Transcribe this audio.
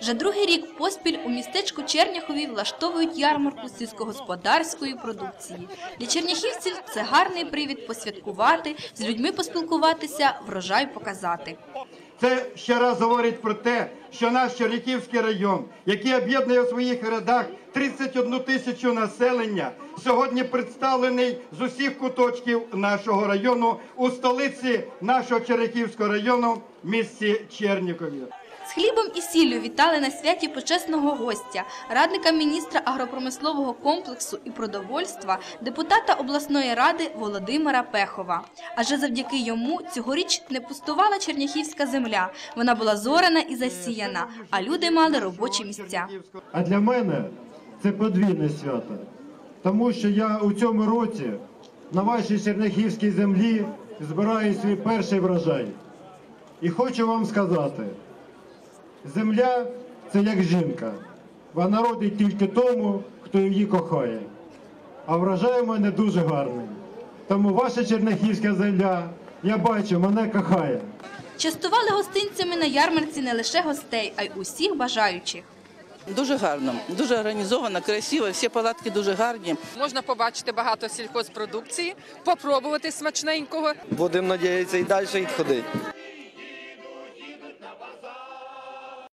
Вже другий рік поспіль у містечку Черняхові влаштовують ярмарку сільськогосподарської продукції. Для черняхівців це гарний привід посвяткувати, з людьми поспілкуватися, врожай показати. Це ще раз говорить про те, що наш Чернігівський район, який об'єднує у своїх рядах 31 тисячу населення, сьогодні представлений з усіх куточків нашого району у столиці нашого Чернігівського району, місті Чернікові. З хлібом і сіллю вітали на святі почесного гостя, радника міністра агропромислового комплексу і продовольства, депутата обласної ради Володимира Пехова. Адже завдяки йому цьогоріч не пустувала черняхівська земля. Вона була зорана і засіяна, а люди мали робочі місця. А для мене це подвійне свято, тому що я у цьому році на вашій черняхівській землі збираю свій перший врожай. І хочу вам сказати, земля це як жінка. Вона родить тільки тому, хто її кохає. А врожай у мене дуже гарний. Тому ваша черняхівська земля, я бачу, мене кохає. Частували гостинцями на ярмарці не лише гостей, а й усіх бажаючих. Дуже гарно, дуже організовано, красиво, всі палатки дуже гарні. Можна побачити багато сільхозпродукції, попробувати смачненького. Будемо надіятися і далі ходити.